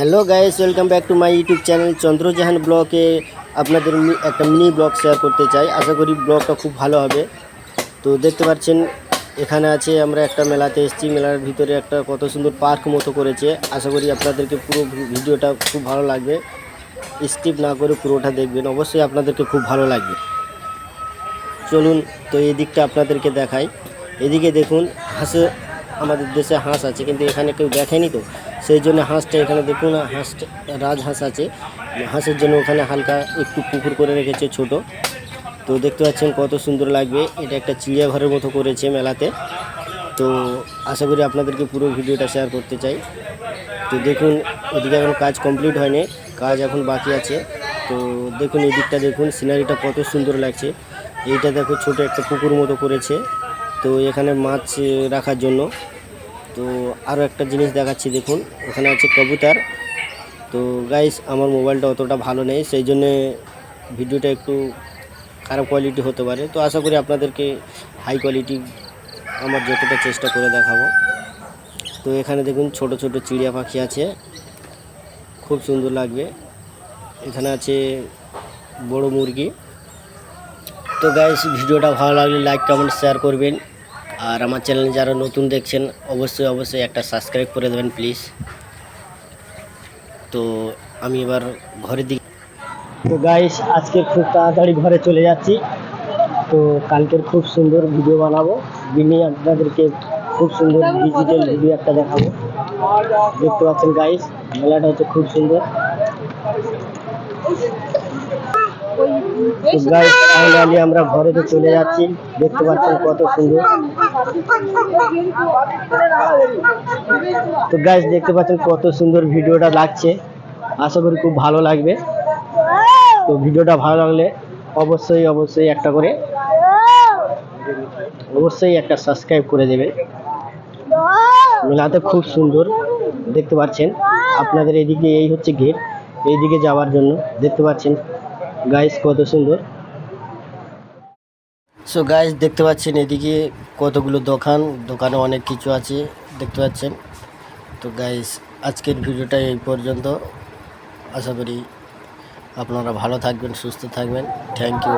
Hello guys welcome back to my YouTube channel Chandrajahan ব্লগে আপনাদের একটা মিনি ব্লগ শেয়ার করতে চাই। আশা করি ব্লগটা খুব ভালো হবে। তো দেখতে পাচ্ছেন, এখানে আছে, আমরা একটা মেলাতে এসেছি। মেলার ভিতরে একটা কত সুন্দর পার্ক মতো করেছে। আশা করি আপনাদেরকে পুরো ভিডিওটা খুব ভালো লাগবে। স্কিপ না করে পুরোটা দেখবেন। অবশ্যই আপনাদেরকে খুব ভালো লাগবে। চলুন, তো এই দিকটা আপনাদেরকে দেখাই। এদিকে দেখুন, হাঁসে, আমাদের দেশে হাঁস আছে, কিন্তু এখানে কেউ দেখেনি তো? সেই জন্য হাঁসটা এখানে দেখুন হাঁসটা রাজহাঁস আছে। হাঁসের জন্য ওখানে হালকা একটু পুকুর করে রেখেছে ছোট। তো দেখতে পাচ্ছেন কত সুন্দর লাগবে। এটা একটা চিড়িয়াঘরের মতো করেছে মেলাতে। তো আশা করি আপনাদেরকে পুরো ভিডিওটা শেয়ার করতে চাই। তো দেখুন, এদিকে এখন কাজ কমপ্লিট হয়নি, কাজ এখন বাকি আছে। তো দেখুন, এই দিকটা দেখুন, সিনারিটা কত সুন্দর লাগছে। এইটা দেখো, ছোট একটা পুকুর মতো করেছে। তো এখানে মাছ রাখার জন্য। তো আরও একটা জিনিস দেখাচ্ছি, দেখুন। এখানে আছে কবুতার। তো গাইস আমার মোবাইলটা অতটা ভালো নেই, সেই জন্যে ভিডিওটা একটু খারাপ কোয়ালিটি হতে পারে। তো আশা করি আপনাদেরকে হাই কোয়ালিটি আমার যতটা চেষ্টা করে দেখাবো। তো এখানে দেখুন, ছোট ছোট চিড়িয়া পাখি আছে। খুব সুন্দর লাগবে। এখানে আছে বড় মুরগি। তো গাইস ভিডিওটা ভালো লাগলে লাইক কমেন্ট শেয়ার করবেন। আর আমার চ্যানেল যারা নতুন দেখছেন, অবশ্যই অবশ্যই একটা সাবস্ক্রাইব করে দেবেন প্লিজ তো আমি এবার ঘরের দিকে তো গাইস আজকে খুব তাড়াতাড়ি ঘরে চলে যাচ্ছি। তো কালকের খুব সুন্দর ভিডিও বানাবো। দিনে আপনাদেরকে খুব সুন্দর ডিজিটাল ভিডিও একটা দেখাবো। দেখতে পাচ্ছেন গাইস মেলাটা হচ্ছে খুব সুন্দর। ফাইনালি আমরা ঘরে তো চলে যাচ্ছি। দেখতে পাচ্ছেন কত সুন্দর। তো গাইস দেখতে পাচ্ছেন কত সুন্দর ভিডিওটা লাগছে। আশা করি খুব ভালো লাগবে। তো ভিডিওটা ভালো লাগলে অবশ্যই অবশ্যই একটা করে, অবশ্যই একটা সাবস্ক্রাইব করে দেবে। মেলাতে খুব সুন্দর, দেখতে পাচ্ছেন। আপনাদের এদিকে এই হচ্ছে গেট এইদিকে যাওয়ার জন্য দেখতে পাচ্ছেন। গাইস কত সুন্দর। সো গাইস দেখতে পাচ্ছেন এদিকে কতগুলো দোকান, দোকানে অনেক কিছু আছে, দেখতে পাচ্ছেন। তো গাইস আজকের ভিডিওটা এই পর্যন্ত। আশা করি আপনারা ভালো থাকবেন, সুস্থ থাকবেন। Thank you